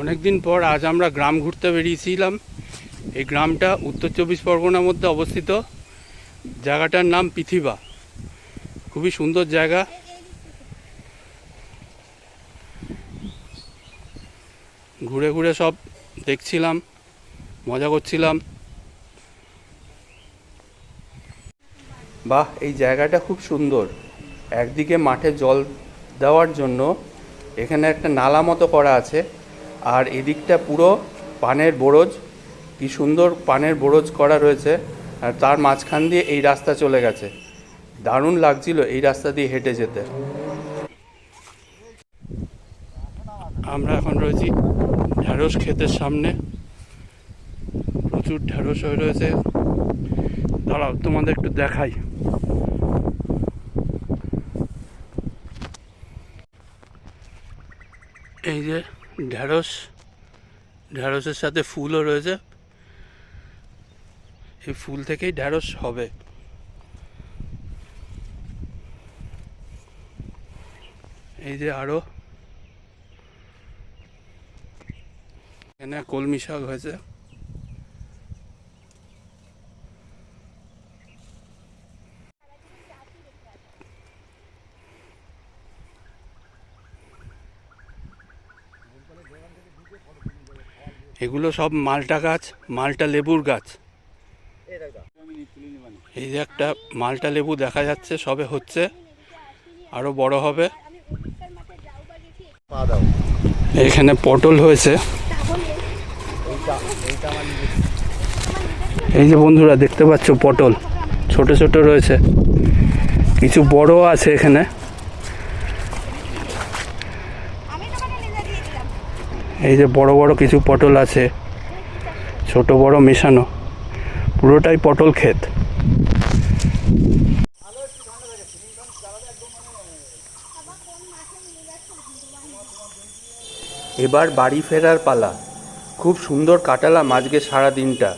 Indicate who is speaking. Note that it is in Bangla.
Speaker 1: অনেক দিন পর আজ আমরা গ্রাম ঘুরতে বেরিয়েছিলাম। এই গ্রামটা উত্তর চব্বিশ পরগনার মধ্যে অবস্থিত। জায়গাটার নাম পৃথিবা। খুবই সুন্দর জায়গা। ঘুরে ঘুরে সব দেখছিলাম, মজা করছিলাম। বাহ, এই জায়গাটা খুব সুন্দর। একদিকে মাঠে জল দেওয়ার জন্য এখানে একটা নালা মতো করা আছে। আর এদিকটা পুরো পানের বরজ। কি সুন্দর পানের বরজ করা রয়েছে। আর তার মাঝখান দিয়ে এই রাস্তা চলে গেছে। দারুণ লাগছিল এই রাস্তা দিয়ে হেঁটে যেতে। আমরা এখন রয়েছি ঢ্যাঁড়স ক্ষেতের সামনে। প্রচুর ঢ্যাঁড়স হয়ে রয়েছে। দাঁড়াও, তোমাদের একটু দেখাই। এই যে ঢ্যাঁড়স ঢ্যাঁড়সের সাথে ফুলও রয়েছে। এই ফুল থেকেই ঢ্যাঁড়স হবে। এই যে আরও। এখানে কলমি শাক হয়েছে। এগুলো সব মালটা গাছ, মালটা লেবুর গাছ। এই যে একটা মালটা লেবু দেখা যাচ্ছে, সবে হচ্ছে, আরও বড় হবে। এখানে পটল হয়েছে। এই যে বন্ধুরা, দেখতে পাচ্ছ পটল, ছোট ছোট রয়েছে। কিছু বড় আছে এখানে। এই যে বড় বড় কিছু পটল আছে, ছোট বড় মেশানো, পুরোটাই পটল ক্ষেত। এবার বাড়ি ফেরার পালা। খুব সুন্দর কাটালাম আজকে সারা দিনটা